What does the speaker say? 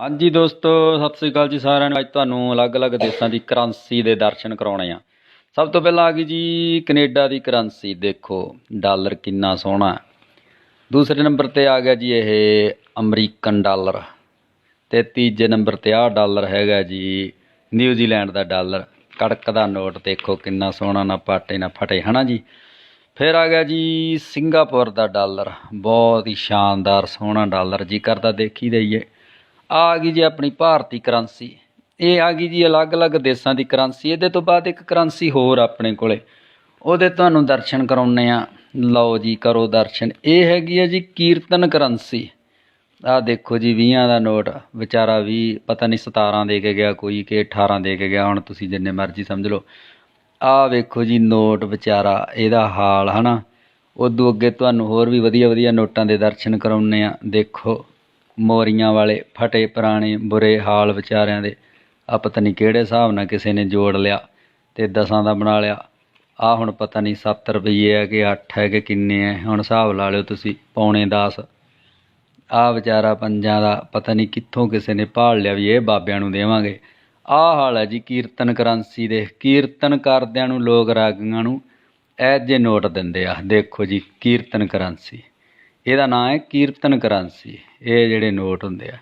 ਹਾਂਜੀ ਦੋਸਤੋ, ਸਤਿ ਸ੍ਰੀ ਅਕਾਲ ਜੀ ਸਾਰਿਆਂ ਨੂੰ। ਅੱਜ ਤੁਹਾਨੂੰ ਅਲੱਗ-ਅਲੱਗ ਦੇਸ਼ਾਂ ਦੀ ਕਰੰਸੀ ਦੇ ਦਰਸ਼ਨ ਕਰਾਉਣੇ ਆ। ਸਭ ਤੋਂ ਪਹਿਲਾਂ ਆ ਗਈ ਜੀ ਕੈਨੇਡਾ ਦੀ ਕਰੰਸੀ। ਦੇਖੋ, ਡਾਲਰ ਕਿੰਨਾ ਸੋਹਣਾ। ਦੂਸਰੇ ਨੰਬਰ ਤੇ ਆ ਗਿਆ ਜੀ ਇਹ ਅਮਰੀਕਨ ਡਾਲਰ। ਤੇ ਤੀਜੇ ਨੰਬਰ ਤੇ ਆਹ ਡਾਲਰ ਹੈਗਾ ਜੀ ਨਿਊਜ਼ੀਲੈਂਡ ਦਾ ਡਾਲਰ। ਕੜਕ ਦਾ ਨੋਟ ਦੇਖੋ ਕਿੰਨਾ ਸੋਹਣਾ, ਨਾ ਪਾਟੇ, ਨਾ ਫਟੇ, ਹਨਾ ਜੀ? ਫਿਰ ਆ ਗਿਆ ਜੀ ਸਿੰਗਾਪੁਰ ਦਾ ਡਾਲਰ। ਬਹੁਤ ਹੀ ਸ਼ਾਨਦਾਰ ਸੋਹਣਾ ਡਾਲਰ। ਜੀ ਕਰਦਾ ਦੇਖੀ ਦਈਏ ਆ ਗਈ ਜੀ ਆਪਣੀ ਭਾਰਤੀ ਕਰੰਸੀ। ਇਹ ਆ ਗਈ ਜੀ ਅਲੱਗ-ਅਲੱਗ ਦੇਸ਼ਾਂ ਦੀ ਕਰੰਸੀ। ਇਹਦੇ ਤੋਂ ਬਾਅਦ ਇੱਕ ਕਰੰਸੀ ਹੋਰ ਆਪਣੇ ਕੋਲੇ। ਉਹਦੇ ਤੁਹਾਨੂੰ ਦਰਸ਼ਨ ਕਰਾਉਣੇ ਆ ਲਓ ਜੀ, ਕਰੋ ਦਰਸ਼ਨ। ਇਹ ਹੈਗੀ ਹੈ ਜੀ ਕੀਰਤਨ ਕਰੰਸੀ। ਆਹ ਦੇਖੋ ਜੀ 20 ਦਾ ਨੋਟ। ਵਿਚਾਰਾ ਵੀ ਪਤਾ ਨਹੀਂ 17 ਦੇ ਕੇ ਗਿਆ, ਕੋਈ ਕਿ 18 ਦੇ ਕੇ ਗਿਆ, ਹੁਣ ਤੁਸੀਂ ਜਿੰਨੇ ਮਰਜ਼ੀ ਸਮਝ ਲਓ। ਆਹ ਵੇਖੋ ਜੀ ਨੋਟ ਵਿਚਾਰਾ, ਇਹਦਾ ਹਾਲ, ਹਨਾ? ਉਦੋਂ ਅੱਗੇ ਤੁਹਾਨੂੰ ਹੋਰ ਵੀ ਵਧੀਆ ਵਧੀਆ ਨੋਟਾਂ ਦੇ ਦਰਸ਼ਨ ਕਰਾਉਣੇ ਆ ਦੇਖੋ। ਮੋਰੀਆਂ ਵਾਲੇ ਫਟੇ ਪੁਰਾਣੇ ਬੁਰੇ ਹਾਲ ਵਿਚਾਰਿਆਂ ਦੇ ਆ ਪਤਾ ਨਹੀਂ ਕਿਹੜੇ ਹਿਸਾਬ ਨਾਲ ਕਿਸੇ ਨੇ ਜੋੜ ਲਿਆ ਤੇ ਦਸਾਂ ਦਾ ਬਣਾ ਲਿਆ। ਆ ਹੁਣ ਪਤਾ ਨਹੀਂ 7 ਰੁਪਏ ਹੈ ਕਿ 8 ਹੈ ਕਿ ਕਿੰਨੇ ਹੈ ਹੁਣ ਹਿਸਾਬ ਲਾ ਲਿਓ ਤੁਸੀਂ, ਪੌਣੇ 10 ਆ ਵਿਚਾਰਾ ਪੰਜਾਂ ਦਾ ਪਤਾ ਨਹੀਂ ਕਿੱਥੋਂ ਕਿਸੇ ਨੇ ਭਾਲ ਲਿਆ ਵੀ ਇਹ ਬਾਬਿਆਂ ਨੂੰ ਦੇਵਾਂਗੇ। ਆਹ ਹਾਲ ਹੈ ਜੀ ਕੀਰਤਨ ਕਰੰਸੀ ਦੇ, ਕੀਰਤਨ ਕਰਦਿਆਂ ਨੂੰ ਲੋਕ ਰਾਗੀਆਂ ਨੂੰ ਇਹ ਜੇ ਨੋਟ ਦਿੰਦੇ ਆ। ਦੇਖੋ ਜੀ, ਕੀਰਤਨ ਕਰੰਸੀ। ਇਹਦਾ ਨਾਂ ਹੈ ਕੀਰਤਨ ਕਰੰਸੀ ਇਹ ਜਿਹੜੇ ਨੋਟ ਹੁੰਦੇ ਆ।